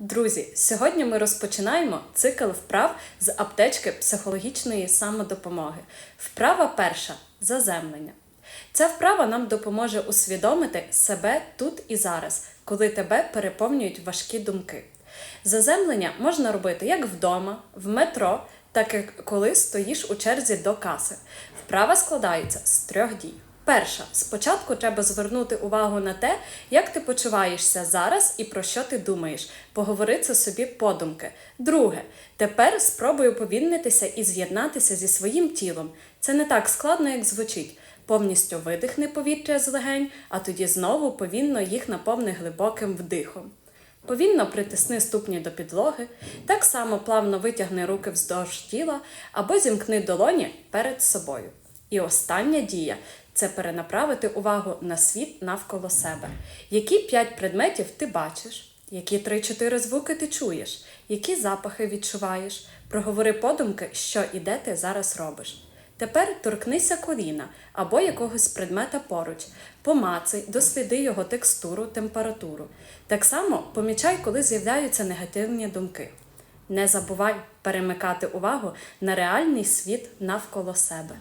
Друзі, сьогодні ми розпочинаємо цикл вправ з аптечки психологічної самодопомоги. Вправа перша заземлення. Ця вправа нам допоможе усвідомити себе тут і зараз, коли тебе переповнюють важкі думки. Заземлення можна робити як вдома, в метро, так і коли стоїш у черзі до каси. Вправа складається з трьох дій. Перша, спочатку треба звернути увагу на те, як ти почуваєшся зараз і про що ти думаєш. Поговори це собі подумки. Друге, тепер спробуй уповільнитися і з'єднатися зі своїм тілом. Це не так складно, як звучить. Повністю видихни повітря з легень, а тоді знову повільно їх наповни глибоким вдихом. Повільно притисни ступні до підлоги, так само плавно витягни руки вздовж тіла або зімкни долоні перед собою. І остання дія це перенаправити увагу на світ навколо себе. Які п'ять предметів ти бачиш? Які три-чотири звуки ти чуєш? Які запахи відчуваєш? Проговори подумки, що і де ти зараз робиш. Тепер торкнися коліна або якогось предмета поруч, помацай, досліди його текстуру, температуру. Так само помічай, коли з'являються негативні думки. Не забувай перемикати увагу на реальний світ навколо себе.